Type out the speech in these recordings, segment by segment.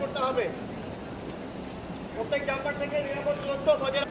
করতে হবে। প্রত্যেক জাম্পার থেকে নিরাপদ দূরত্ব বজায়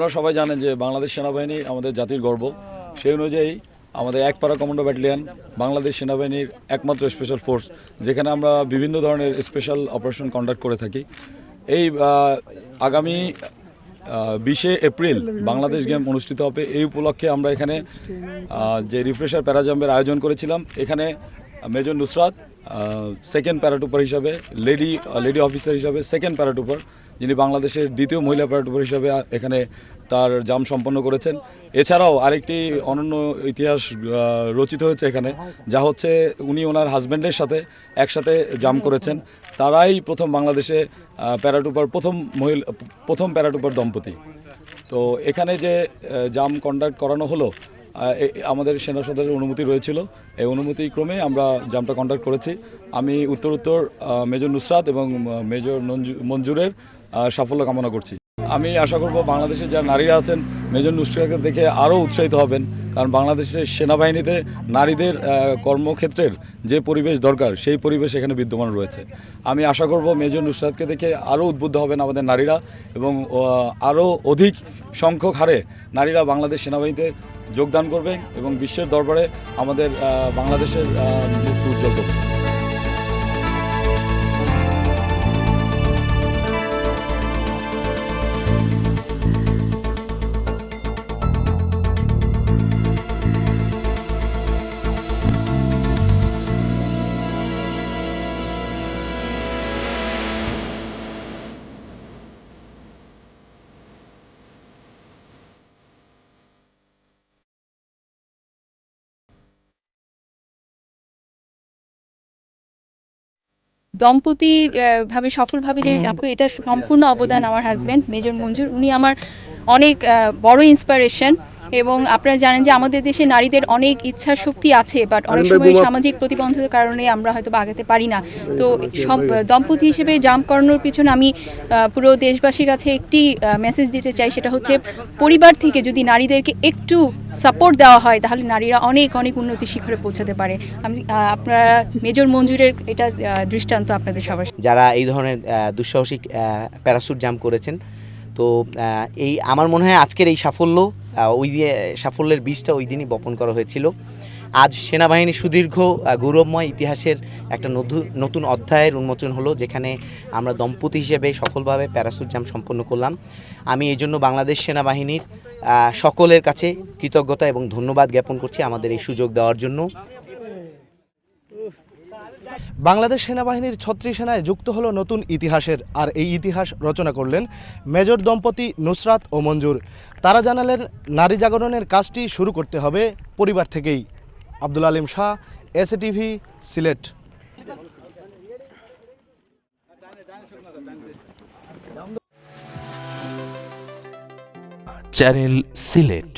আপনারা সবাই জানেন যে বাংলাদেশ সেনাবাহিনী আমাদের জাতির গর্ব। সেই অনুযায়ী আমাদের এক পারা কমান্ডো ব্যাটালিয়ান বাংলাদেশ সেনাবাহিনীর একমাত্র স্পেশাল ফোর্স যেখানে আমরা বিভিন্ন ধরনের স্পেশাল অপারেশন কন্ডাক্ট করে থাকি। এই আগামী বিশে এপ্রিল বাংলাদেশ গেম অনুষ্ঠিত হবে। এই উপলক্ষে আমরা এখানে যে রিফ্রেশার প্যারাজাম্পের আয়োজন করেছিলাম, এখানে মেজর নুসরাত সেকেন্ড প্যারাটুপার হিসাবে লেডি লেডি অফিসার হিসাবে সেকেন্ড প্যারাটুপার যিনি বাংলাদেশের দ্বিতীয় মহিলা প্যারাটুপার হিসেবে এখানে তার জাম সম্পন্ন করেছেন। এছাড়াও আরেকটি অনন্য ইতিহাস রচিত হয়েছে এখানে, যা হচ্ছে উনি ওনার হাজব্যান্ডের সাথে একসাথে জাম করেছেন। তারাই প্রথম বাংলাদেশে প্যারাটুপার প্রথম মহিলা, প্রথম প্যারাটুপার দম্পতি। তো এখানে যে জাম কন্ডাক্ট করানো হলো আমাদের সেনা সদরের অনুমতি রয়েছিল। এই অনুমতি ক্রমে আমরা জামটা কন্ডাক্ট করেছি। আমি উত্তর উত্তর মেজর নুসরাত এবং মেজর মঞ্জুরের সাফল্য কামনা করছি। আমি আশা করব বাংলাদেশের যারা নারীরা আছেন, মেজর নুসরাতকে দেখে আরও উৎসাহিত হবেন। কারণ বাংলাদেশের সেনাবাহিনীতে নারীদের কর্মক্ষেত্রের যে পরিবেশ দরকার, সেই পরিবেশ এখানে বিদ্যমান রয়েছে। আমি আশা করব মেজর নুসরাতকে দেখে আরও উদ্বুদ্ধ হবেন আমাদের নারীরা এবং আরও অধিক সংখ্যক হারে নারীরা বাংলাদেশ সেনাবাহিনীতে যোগদান করবেন এবং বিশ্বের দরবারে আমাদের বাংলাদেশের মুক্তি উজ্জ্বল করবেন। দম্পতি ভাবে, সফলভাবে যে এটা সম্পূর্ণ অবদান আমার হাজবেন্ড মেজর মঞ্জুর। উনি আমার অনেক বড় ইন্সপিরেশন এবং আপনারা জানেন যে আমাদের দেশে নারীদের অনেক ইচ্ছা শক্তি আছে বাট অনেক সময় সামাজিক প্রতিবন্ধকতার কারণে আমরা হয়তো আগাতে পারি না। তো সব দম্পতি হিসেবে জাম্প করানোর পিছনে আমি পুরো দেশবাসীর কাছে একটি মেসেজ দিতে চাই সেটা হচ্ছে পরিবার থেকে যদি নারীদেরকে একটু সাপোর্ট দেওয়া হয় তাহলে নারীরা অনেক অনেক উন্নতি শিখরে পৌঁছাতে পারে। আমি আপনারা মেজর মঞ্জুরের এটা দৃষ্টান্ত আপনাদের সবার যারা এই ধরনের দুঃসাহসিক প্যারাসুট জাম্প করেছেন তো এই আমার মনে হয় আজকের এই সাফল্য ওই দিয়ে সাফল্যের বীজটা ওই দিনই বপন করা হয়েছিল। আজ সেনাবাহিনী সুদীর্ঘ গৌরবময় ইতিহাসের একটা নতুন নতুন অধ্যায়ের উন্মোচন হলো, যেখানে আমরা দম্পতি হিসেবে সফলভাবে প্যারাসুট জাম সম্পন্ন করলাম। আমি এই জন্য বাংলাদেশ সেনাবাহিনীর সকলের কাছে কৃতজ্ঞতা এবং ধন্যবাদ জ্ঞাপন করছি আমাদের এই সুযোগ দেওয়ার জন্য। বাংলাদেশ সেনাবাহিনীর ছত্রিশ সেনায় যুক্ত হলো নতুন ইতিহাসের, আর এই ইতিহাস রচনা করলেন মেজর দম্পতি নুসরাত ও মঞ্জুর। তারা জানালেন, নারী জাগরণের কাজটি শুরু করতে হবে পরিবার থেকেই। আব্দুল আলিম শাহ এসএটিভি সিলেট। চ্যানেল সিলেট।